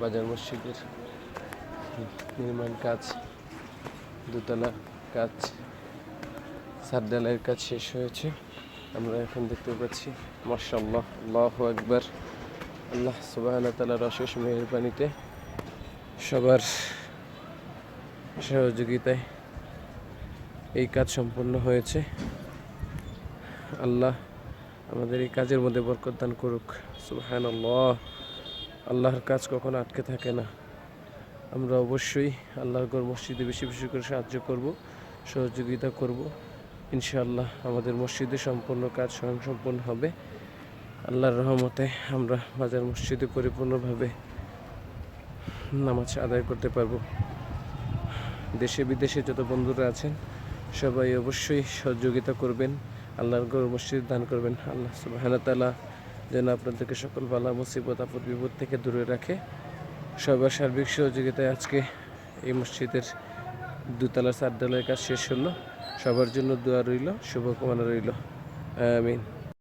বাজার মসজিদের নির্মাণ কাজ, দোতলা কাজ সাদ্দালের কাজ শেষ হয়েছে। আমরা এখন দেখতে পাচ্ছি মার্শাল্লাহ আল্লাহ একবার আল্লাহ সুবাহ তালার অশেষ মেহরবানিতে সবার সহযোগিতায় এই কাজ সম্পন্ন হয়েছে। আল্লাহ আমাদের এই কাজের মধ্যে বরকত দান করুক। সুবহান আল্লাহ আল্লাহর কাজ কখনো আটকে থাকে না। আমরা অবশ্যই আল্লাহর ঘর মসজিদে বেশি বেশি করে সাহায্য করব, সহযোগিতা করব। ইনশাআল্লাহ আমাদের মসজিদে সম্পূর্ণ কাজ স্বয়ং সম্পূর্ণ হবে। আল্লাহর রহমতে আমরা বাজার মসজিদে পরিপূর্ণভাবে নামাজ আদায় করতে পারব। দেশে বিদেশে যত বন্ধুরা আছেন, সবাই অবশ্যই সহযোগিতা করবেন, আল্লাহর গৌর মসজিদ দান করবেন। আল্লাহ সুবাহানা তালা যেন আপনাদেরকে সকল বালা মুসিবত, আপদ, বিপদ থেকে দূরে রাখে। সবার সার্বিক সহযোগিতায় আজকে এই মসজিদের দুতলা চারতলার কাজ শেষ হলো। সবার জন্য দোয়া রইল, শুভকামনা রইল। আমিন।